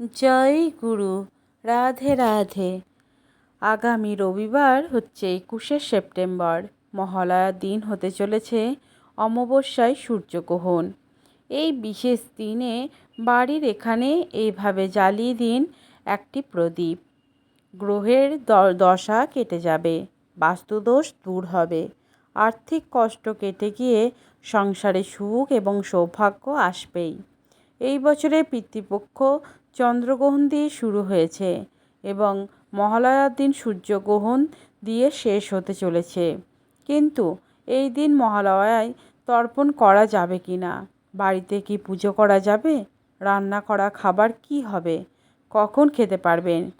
জয় গুরু, রাধে রাধে। আগামী রবিবার হচ্ছে একুশে সেপ্টেম্বর। মহালয়ার দিন হতে চলেছে, অমাবস্যায় সূর্যগ্রহণ। এই বিশেষ দিনে বাড়ির এখানে এইভাবে জ্বালিয়ে দিন একটি প্রদীপ। গ্রহের দশা কেটে যাবে, বাস্তুদোষ দূর হবে। আর্থিক কষ্ট কেটে গিয়ে সংসারে সুখ এবং সৌভাগ্য আসবেই। এই বছরের পিতৃপক্ষ চন্দ্রগ্রহণ দিয়ে শুরু হয়েছে এবং মহালয়ার দিন সূর্যগ্রহণ দিয়ে শেষ হতে চলেছে। কিন্তু এই দিন মহালয়ায় তর্পণ করা যাবে কি না? বাড়িতে কি পুজো করা যাবে? রান্না করা খাবার কি হবে? কখন খেতে পারবেন?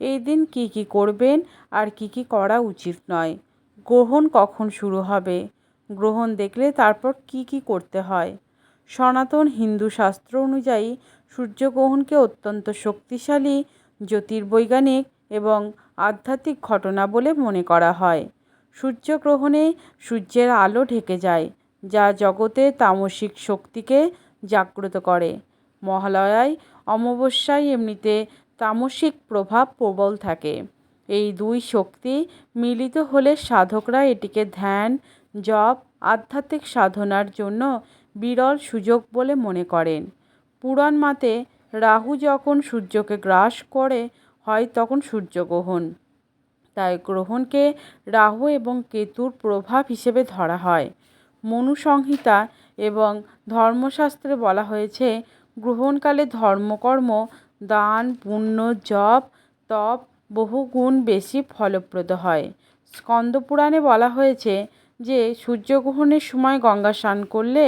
এই দিন কি কি করবেন আর কি কি করা উচিত নয়? গ্রহণ কখন শুরু হবে? গ্রহণ দেখলে তারপর কি কি করতে হয়? সনাতন হিন্দু শাস্ত্র অনুযায়ী সূর্যগ্রহণকে অত্যন্ত শক্তিশালী, জ্যোতির্বৈজ্ঞানিক এবং আধ্যাত্মিক ঘটনা বলে মনে করা হয়। সূর্যগ্রহণে সূর্যের আলো ঢেকে যায়, যা জগতে তামসিক শক্তিকে জাগ্রত করে। মহালয়ায় অমাবস্যায় এমনিতে তামসিক প্রভাব প্রবল থাকে। এই দুই শক্তি মিলিত হলে সাধকরা এটিকে ধ্যান, জপ, আধ্যাত্মিক সাধনার জন্য বিরল সুযোগ বলে মনে করেন। পুরাণ মতে রাহু যখন সূর্যকে গ্রাস করে, হয় তখন সূর্যগ্রহণ তাই গ্রহণকে রাহু এবং কেতুর প্রভাব হিসেবে ধরা হয়। মনুসংহিতা এবং ধর্মশাস্ত্রে বলা হয়েছে, গ্রহণকালে ধর্মকর্ম, দান, পুণ্য, জপ, তপ বহুগুণ বেশি ফলপ্রদ হয়। স্কন্দপুরাণে বলা হয়েছে যে সূর্যগ্রহণের সময় গঙ্গা স্নান করলে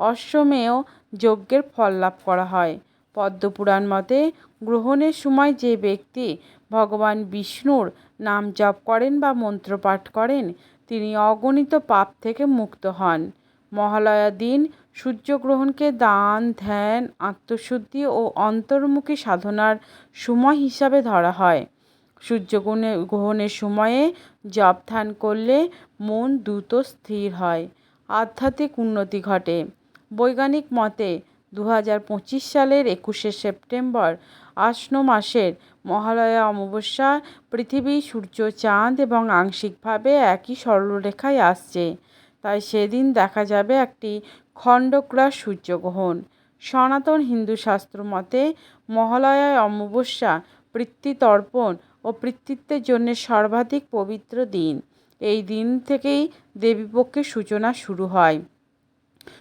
অশ্বমেয় যজ্ঞের ফল লাভ করা হয়। পদ্মপুরাণ মতে, গ্রহণের সময় যে ব্যক্তি ভগবান বিষ্ণুর নাম জপ করেন বা মন্ত্র পাঠ করেন, তিনি অগণিত পাপ থেকে মুক্ত হন। মহালয়া দিন সূর্যগ্রহণকে দান, ধ্যান, আত্মশুদ্ধি ও অন্তর্মুখী সাধনার সময় হিসাবে ধরা হয়। সূর্যগ্রহণে, গ্রহণের সময়ে জপ ধ্যান করলে মন দ্রুত স্থির হয়। আধ্যাত্মিক উন্নতি ঘটে। বৈজ্ঞানিক মতে দু হাজার পঁচিশ সালের একুশে সেপ্টেম্বর আশ্ন মাসের মহালয়া অমাবস্যা পৃথিবী, সূর্য, চাঁদ এবং আংশিকভাবে একই সরলরেখায় আসছে। তাই সেদিন দেখা যাবে একটি খণ্ডগ্রাস সূর্যগ্রহণ। সনাতন হিন্দু শাস্ত্র মতে মহালয়ায় অমাবস্যা পিতৃতর্পণ ও পিতৃত্বের জন্য সর্বাধিক পবিত্র দিন। এই দিন থেকেই দেবীপক্ষের সূচনা শুরু হয়।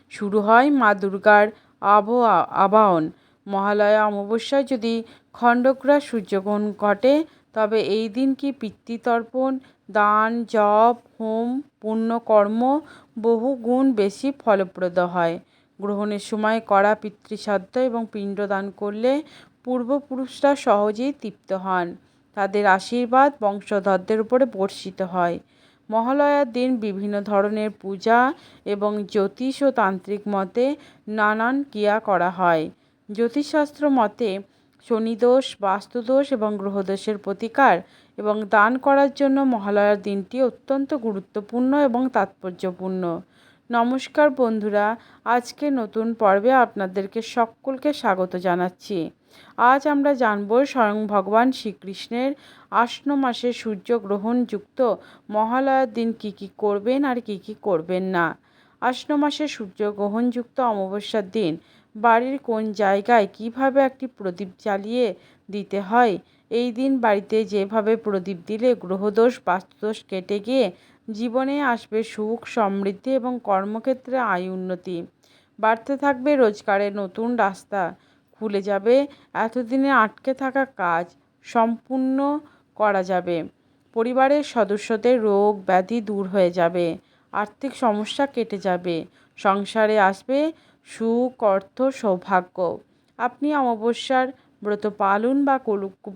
শুরু হয় মা দুর্গার আবহাওয়া আবাহন। মহালয়া অমাবস্যায় যদি খণ্ডগ্রাস সূর্যগ্রহণ ঘটে, তবে এই দিন কি পিতৃতর্পণ, দান, জপ, হোম, পুণ্যকর্ম বহু গুণ বেশি ফলপ্রদ হয়? গ্রহণের সময় করা পিতৃশ্রাদ্ধ এবং পিণ্ডদান করলে পূর্বপুরুষরা সহজেই তৃপ্ত হন। তাদের আশীর্বাদ বংশধরদের উপরে বর্ষিত হয়। মহালয়ার দিন বিভিন্ন ধরনের পূজা এবং জ্যোতিষ ও তান্ত্রিক মতে নানান ক্রিয়া করা হয়। জ্যোতিষশাস্ত্র মতে শনিদোষ, বাস্তুদোষ এবং গ্রহদোষের প্রতিকার এবং দান করার জন্য মহালয়ার দিনটি অত্যন্ত গুরুত্বপূর্ণ এবং তাৎপর্যপূর্ণ। নমস্কার বন্ধুরা, আজকে নতুন পর্বে আপনাদেরকে সকলকে স্বাগত জানাচ্ছি। আজ আমরা জানব স্বয়ং ভগবান শ্রীকৃষ্ণের আশ্ন মাসে সূর্যগ্রহণযুক্ত মহালয়ার দিন কি কি করবেন আর কি কি করবেন না? আশ্ন মাসে সূর্যগ্রহণযুক্ত অমাবস্যার দিন, বাড়ির কোন জায়গায় কীভাবে একটি প্রদীপ জ্বালিয়ে দিতে হয়? এই দিন বাড়িতে যেভাবে প্রদীপ দিলে গ্রহদোষ, বাস্তুদোষ কেটে গিয়ে জীবনে আসবে সুখ, সমৃদ্ধি এবং কর্মক্ষেত্রে আয় উন্নতি। বাড়তে থাকবে রোজগারের নতুন রাস্তা। খুলে যাবে এতদিনে আটকে থাকা কাজ। সম্পূর্ণ করা যাবে। পরিবারের সদস্যদের রোগ ব্যাধি দূর হয়ে যাবে, আর্থিক সমস্যা কেটে যাবে, সংসারে আসবে সুখ, অর্থ, সৌভাগ্য। আপনি অমাবস্যার ব্রত পালন বা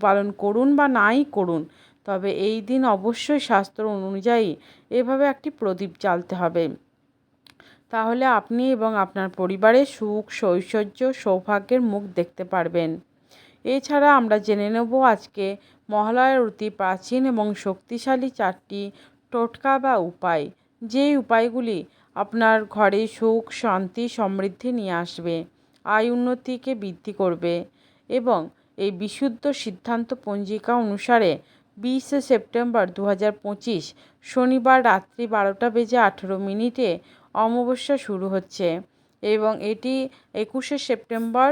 পালন করুন বা নাই করুন, তবে এই দিন অবশ্যই শাস্ত্র অনুযায়ী এভাবে একটি প্রদীপ জ্বালতে হবে। তাহলে আপনি এবং আপনার পরিবারে সুখ সৌশ্বর্য সৌভাগ্যের মুখ দেখতে পারবেন। এছাড়া আমরা জেনে নেব আজকে মহালয়ার অতি প্রাচীন এবং শক্তিশালী চারটি টোটকা বা উপায়। যেই উপায়গুলি আপনার ঘরে সুখ, শান্তি, সমৃদ্ধি নিয়ে আসবে, আয় উন্নতিকে বৃদ্ধি করবে এবং এই বিশুদ্ধ সিদ্ধান্ত পঞ্জিকা অনুসারে বিশে সেপ্টেম্বর দু হাজার পঁচিশ শনিবার রাত্রি বারোটা বেজে আঠেরো মিনিটে অমাবস্যা শুরু হচ্ছে এবং এটি একুশে সেপ্টেম্বর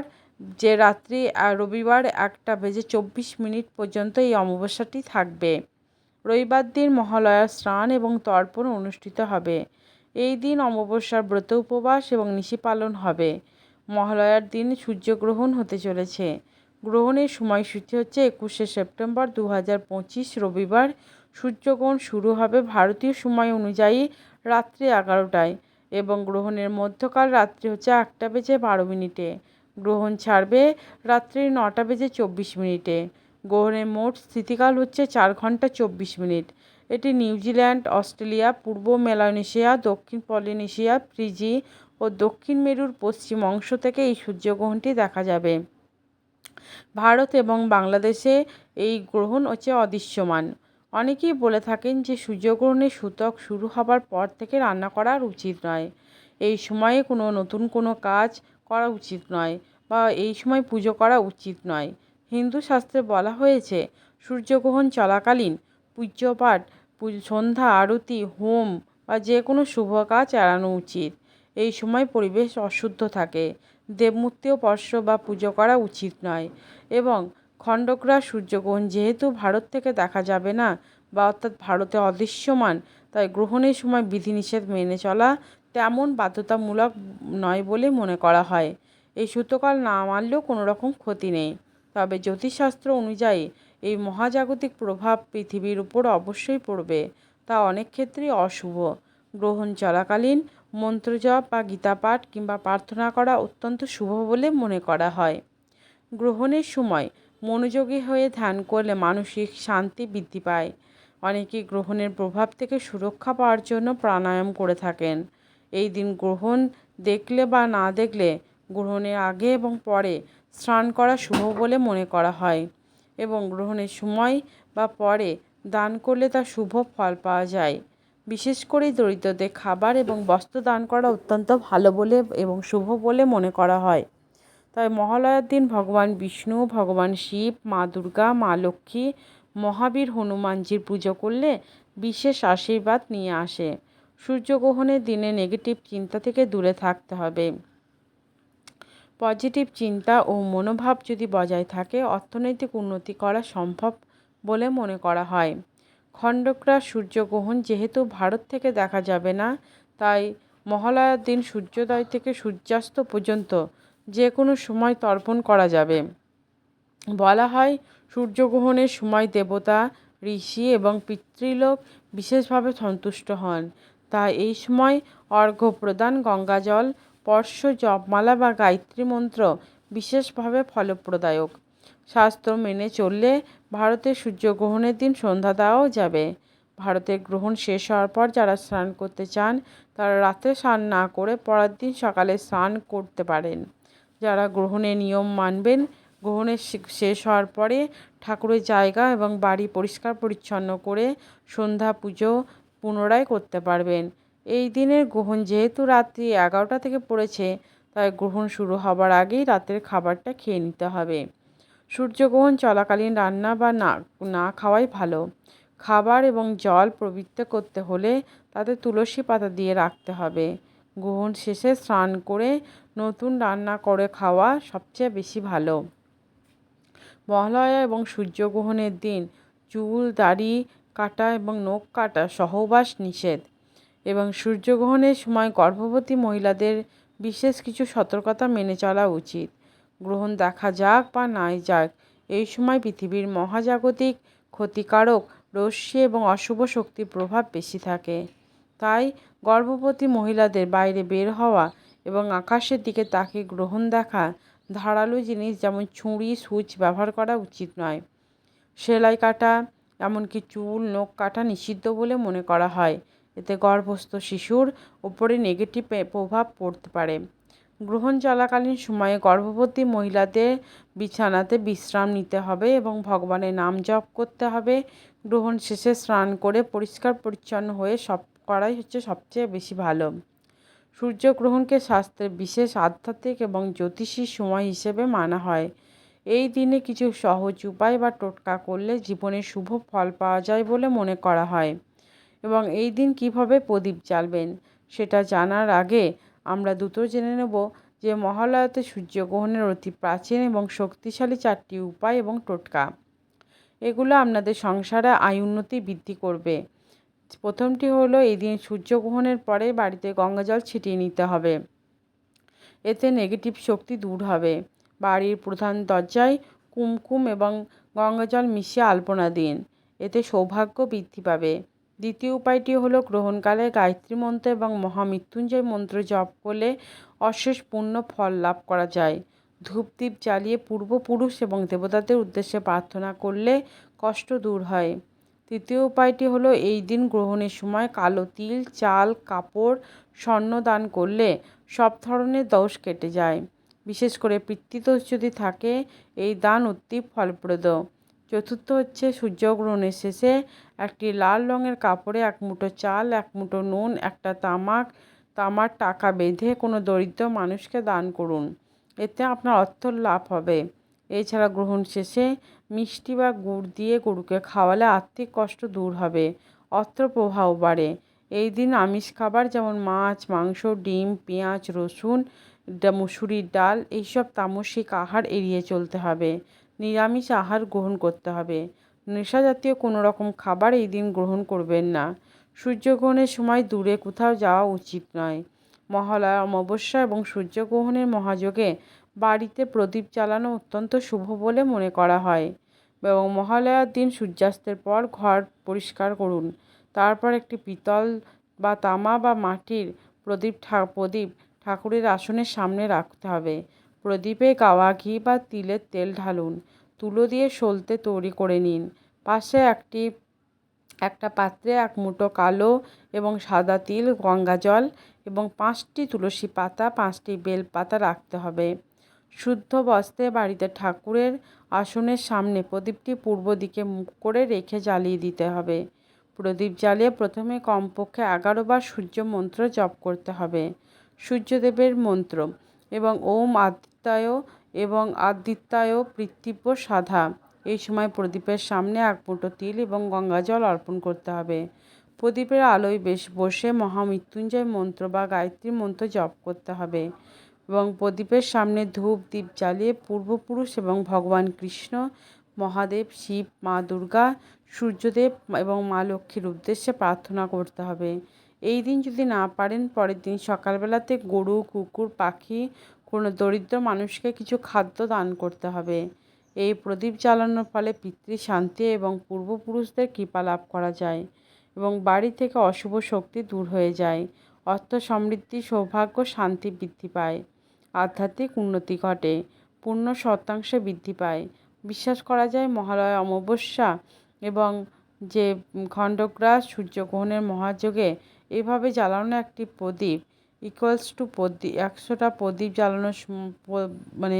যে রাত্রি রবিবার একটা বেজে চব্বিশ মিনিট পর্যন্ত এই অমাবস্যাটি থাকবে। রবিবার দিন মহালয়ার স্নান এবং তর্পণ অনুষ্ঠিত হবে। এই দিন অমাবস্যার ব্রত উপবাস এবং নিশি পালন হবে। মহালয়ার দিন সূর্যগ্রহণ হতে চলেছে। গ্রহণের সময়সূচি হচ্ছে একুশে সেপ্টেম্বর দু হাজার পঁচিশ রবিবার। সূর্যগ্রহণ শুরু হবে ভারতীয় সময় অনুযায়ী রাত্রি এগারোটায় এবং গ্রহণের মধ্যকাল রাত্রি হচ্ছে একটা বেজে বারো মিনিটে। গ্রহণ ছাড়বে রাত্রি নটা বেজে চব্বিশ মিনিটে। গ্রহণের মোট স্থিতিকাল হচ্ছে চার ঘণ্টা চব্বিশ মিনিট। এটি নিউজিল্যান্ড, অস্ট্রেলিয়া, পূর্ব মেলানেশিয়া, দক্ষিণ পলিনেশিয়া, ফ্রিজি ও দক্ষিণ মেরুর পশ্চিম অংশ থেকে এই সূর্যগ্রহণটি দেখা যাবে। ভারত এবং বাংলাদেশে এই গ্রহণ হচ্ছে অদৃশ্যমান। অনেকেই বলে থাকেন যে সূর্যগ্রহণের সূতক শুরু হবার পর থেকে রান্না করা উচিত নয়। এই সময়ে কোনো নতুন কোনো কাজ করা উচিত নয় বা এই সময় পুজো করা উচিত নয়। হিন্দু শাস্ত্রে বলা হয়েছে, সূর্যগ্রহণ চলাকালীন পূজ্যপাঠ সন্ধ্যা, আরতি, হোম বা যে কোনো শুভ কাজ এড়ানো উচিত। এই সময় পরিবেশ অশুদ্ধ থাকে। দেবমূর্তিও স্পর্শ বা পুজো করা উচিত নয়। এবং খণ্ডগ্রাস সূর্যগ্রহণ যেহেতু ভারত থেকে দেখা যাবে না বা অর্থাৎ ভারতে অদৃশ্যমান, তাই গ্রহণের সময় বিধিনিষেধ মেনে চলা তেমন বাধ্যতামূলক নয় বলে মনে করা হয়। এই সূতকাল না মানলেও কোনো রকম ক্ষতি নেই। তবে জ্যোতিষশাস্ত্র অনুযায়ী এই মহাজাগতিক প্রভাব পৃথিবীর উপর অবশ্যই পড়বে। তা অনেক ক্ষেত্রেই অশুভ। গ্রহণ চলাকালীন মন্ত্রজপ বা গীতাপাঠ কিংবা প্রার্থনা করা অত্যন্ত শুভ বলে মনে করা হয়। গ্রহণের সময় মনোযোগী হয়ে ধ্যান করলে মানসিক শান্তি বৃদ্ধি পায়। অনেকে গ্রহণের প্রভাব থেকে সুরক্ষা পাওয়ার জন্য প্রাণায়াম করে থাকেন। এই দিন গ্রহণ দেখলে বা না দেখলে গ্রহণের আগে এবং পরে স্নান করা শুভ বলে মনে করা হয় এবং গ্রহণের সময় বা পরে দান করলে তার শুভ ফল পাওয়া যায়। বিশেষ করে দরিদ্রদের খাবার এবং বস্ত্র দান করা অত্যন্ত ভালো বলে এবং শুভ বলে মনে করা হয়। তাই মহালয়ার দিন ভগবান বিষ্ণু, ভগবান শিব, মা দুর্গা, মা লক্ষ্মী, মহাবীর হনুমানজির পুজো করলে বিশেষ আশীর্বাদ নিয়ে আসে। সূর্যগ্রহণের দিনে নেগেটিভ চিন্তা থেকে দূরে থাকতে হবে। পজিটিভ চিন্তা ও মনোভাব যদি বজায় থাকে, অর্থনৈতিক উন্নতি করা সম্ভব বলে মনে করা হয়। খণ্ডকরা সূর্যগ্রহণ যেহেতু ভারত থেকে দেখা যাবে না, তাই মহালয়ার দিন সূর্যোদয় থেকে সূর্যাস্ত পর্যন্ত যে কোনো সময় তর্পণ করা যাবে। বলা হয়, সূর্যগ্রহণের সময় দেবতা, ঋষি এবং পিতৃলোক বিশেষভাবে সন্তুষ্ট হন। তাই এই সময় অর্ঘ্য প্রদান গঙ্গাজল, স্পর্শ, জপমালা বা গায়ত্রী মন্ত্র বিশেষভাবে ফলপ্রদায়ক। শাস্ত্র মেনে চললে ভারতের সূর্যগ্রহণের দিন সন্ধ্যা দেওয়াও যাবে। ভারতের গ্রহণ শেষ হওয়ার পর যারা স্নান করতে চান, তারা রাতে স্নান না করে পরের দিন সকালে স্নান করতে পারেন। যারা গ্রহণের নিয়ম মানবেন গ্রহণের শেষ হওয়ার পরে ঠাকুরের জায়গা এবং বাড়ি পরিষ্কার পরিচ্ছন্ন করে সন্ধ্যা পুজো পুনরায় করতে পারবেন। এই দিনের গ্রহণ যেহেতু রাত্রি এগারোটা থেকে পড়েছে, তাই গ্রহণ শুরু হবার আগেই রাতের খাবারটা খেয়ে নিতে হবে। সূর্যগ্রহণ চলাকালীন রান্না বা না না খাওয়াই ভালো। খাবার এবং জল পবিত্র করতে হলে তাতে তুলসী পাতা দিয়ে রাখতে হবে। গ্রহণ শেষে স্নান করে নতুন রান্না করে খাওয়া সবচেয়ে বেশি ভালো। মহালয়া এবং সূর্যগ্রহণের দিন চুল, দাড়ি কাটা এবং নখ কাটা সহবাস নিষেধ এবং সূর্যগ্রহণের সময় গর্ভবতী মহিলাদের বিশেষ কিছু সতর্কতা মেনে চলা উচিত। গ্রহণ দেখা যাক বা নাই যাক, এই সময় পৃথিবীর মহাজাগতিক ক্ষতিকারক রশ্মি এবং অশুভ শক্তির প্রভাব বেশি থাকে। তাই গর্ভবতী মহিলাদের বাইরে বের হওয়া এবং আকাশের দিকে তাকে গ্রহণ দেখা ধারালো জিনিস যেমন ছুরি, সুচ ব্যবহার করা উচিত নয়। সেলাই কাটা এমনকি চুল, নখ কাটা নিষিদ্ধ বলে মনে করা হয়। এতে গর্ভস্থ শিশুর ওপরে নেগেটিভ প্রভাব পড়তে পারে। গ্রহণ চলাকালীন সময়ে গর্ভবতী মহিলাদের বিছানাতে বিশ্রাম নিতে হবে এবং ভগবানের নাম জপ করতে হবে। গ্রহণ শেষে স্নান করে পরিষ্কার পরিচ্ছন্ন হয়ে সব করাই হচ্ছে সবচেয়ে বেশি ভালো। সূর্যগ্রহণকে শাস্ত্রে বিশেষ আধ্যাত্মিক এবং জ্যোতিষী সময় হিসেবে মানা হয়। এই দিনে কিছু সহজ উপায় বা টোটকা করলে জীবনে শুভ ফল পাওয়া যায় বলে মনে করা হয়। এবং এই দিন কীভাবে প্রদীপ জ্বালবেন সেটা জানার আগে আমরা দুটো জেনে নেব যে মহালয়াতে সূর্যগ্রহণের অতি প্রাচীন এবং শক্তিশালী চারটি উপায় এবং টোটকা। এগুলো আপনাদের সংসারে আয় উন্নতি বৃদ্ধি করবে। প্রথমটি হলো এই দিন সূর্যগ্রহণের পরে বাড়িতে গঙ্গাজল ছিটিয়ে নিতে হবে। এতে নেগেটিভ শক্তি দূর হবে। বাড়ির প্রধান দরজায় কুমকুম এবং গঙ্গা জল মিশিয়ে আলপনা দিন। এতে সৌভাগ্য বৃদ্ধি পাবে। দ্বিতীয় উপায়টি হলো গ্রহণকালে গায়ত্রী মন্ত্র এবং মহামৃত্যুঞ্জয় মন্ত্র জপ করলে অশেষ পূর্ণ ফল লাভ করা যায়। ধূপদীপ জ্বালিয়ে পূর্বপুরুষ এবং দেবতাদের উদ্দেশ্যে প্রার্থনা করলে কষ্ট দূর হয়। তৃতীয় উপায়টি হলো এই দিন গ্রহণের সময় কালো তিল, চাল, কাপড়, স্বর্ণ দান করলে সব ধরনের দোষ কেটে যায়। বিশেষ করে পিতৃদোষ যদি থাকে, এই দান অতি ফলপ্রদ। চতুর্থ হচ্ছে সূর্যগ্রহণের শেষে একটি লাল রঙের কাপড়ে এক মুঠো চাল, এক মুঠো নুন, একটা তামাক, তামার টাকা বেঁধে কোনো দরিদ্র মানুষকে দান করুন। এতে আপনার অর্থ লাভ হবে। এছাড়া গ্রহণ শেষে মিষ্টি বা গুড় দিয়ে গরুকে খাওয়ালে আর্থিক কষ্ট দূর হবে অর্থ প্রবাহ বাড়ে। এই দিন আমিষ খাবার যেমন মাছ, মাংস, ডিম, পেঁয়াজ, রসুন মুসুরির ডাল, এইসব তামসিক আহার এড়িয়ে চলতে হবে। নিরামিষ আহার গ্রহণ করতে হবে। নেশা জাতীয় কোনো রকম খাবার এই দিন গ্রহণ করবেন না। সূর্যগ্রহণের সময় দূরে কোথাও যাওয়া উচিত নয়। মহালয়া অমাবস্যা এবং সূর্যগ্রহণের মহাযোগে বাড়িতে প্রদীপ জ্বালানো অত্যন্ত শুভ বলে মনে করা হয়। এবং মহালয়ার দিন সূর্যাস্তের পর ঘর পরিষ্কার করুন। তারপর একটি পিতল বা তামা বা মাটির প্রদীপ ঠা, প্রদীপ ঠাকুরের আসনের সামনে রাখতে হবে। প্রদীপে গাওয়া ঘি বা তিলের তেল ঢালুন। তুলো দিয়ে সলতে তৈরি করে নিন। পাশে একটি, একটা পাত্রে এক মুঠো কালো এবং সাদা তিল, গঙ্গা জল এবং পাঁচটি তুলসী পাতা, পাঁচটি বেল পাতা রাখতে হবে। শুদ্ধ বস্ত্রে বাড়িতে ঠাকুরের আসনের সামনে প্রদীপটি পূর্ব দিকে মুখ করে রেখে জ্বালিয়ে দিতে হবে। প্রদীপ জ্বালিয়ে প্রথমে কমপক্ষে এগারো বার সূর্য মন্ত্র জপ করতে হবে। সূর্যদেবের মন্ত্র এবং ওম আদিত্যায় এবং আদিত্যায় পৃথিব্য সাধা। এই সময় প্রদীপের সামনে এক মুঠো তিল এবং গঙ্গা জল অর্পণ করতে হবে। প্রদীপের আলোয় বেশ বসে মহামৃত্যুঞ্জয় মন্ত্র বা গায়ত্রী মন্ত্র জপ করতে হবে এবং প্রদীপের সামনে ধূপ দ্বীপ জ্বালিয়ে পূর্বপুরুষ এবং ভগবান কৃষ্ণ, মহাদেব, শিব, মা দুর্গা, সূর্যদেব এবং মা লক্ষ্মীর উদ্দেশ্যে প্রার্থনা করতে হবে। এই দিন যদি না পারেন, পরের দিন সকালবেলাতে গরু, কুকুর, পাখি, কোনো দরিদ্র মানুষকে কিছু খাদ্য দান করতে হবে। এই প্রদীপ জ্বালানোর ফলে পিতৃ শান্তি এবং পূর্বপুরুষদের কৃপা লাভ করা যায় এবং বাড়ি থেকে অশুভ শক্তি দূর হয়ে যায়। অর্থ সমৃদ্ধি, সৌভাগ্য, শান্তি বৃদ্ধি পায়। আধ্যাত্মিক উন্নতি ঘটে, পূর্ণ শতাংশে বৃদ্ধি পায়। বিশ্বাস করা যায় মহালয়া অমাবস্যা এবং যে খণ্ডগ্রাস সূর্যগ্রহণের মহাযোগে এভাবে জ্বালানো একটি প্রদীপ ইকুয়ালস টু প্রদীপ, একশোটা প্রদীপ জ্বালানোর মানে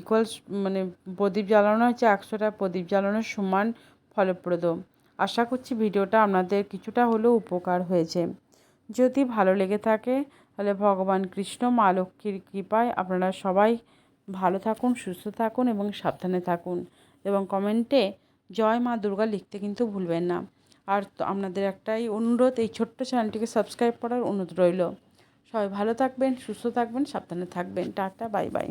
ইকুয়ালস মানে প্রদীপ জ্বালানো হচ্ছে একশোটা প্রদীপ জ্বালানোর সমান ফলপ্রদ। আশা করছি ভিডিওটা আপনাদের কিছুটা হলেও উপকার হয়েছে। যদি ভালো লেগে থাকে, তাহলে ভগবান কৃষ্ণ, মা লক্ষ্মীর কৃপায় আপনারা সবাই ভালো থাকুন, সুস্থ থাকুন এবং সাবধানে থাকুন। এবং কমেন্টে জয় মা দুর্গা লিখতে কিন্তু ভুলবেন না। আর আপনাদের একটাই অনুরোধ, এই ছোট্ট চ্যানেলটিকে সাবস্ক্রাইব করার অনুরোধ রইল। সবাই ভালো থাকবেন, সুস্থ থাকবেন, সাবধানে থাকবেন। Tata, bye bye.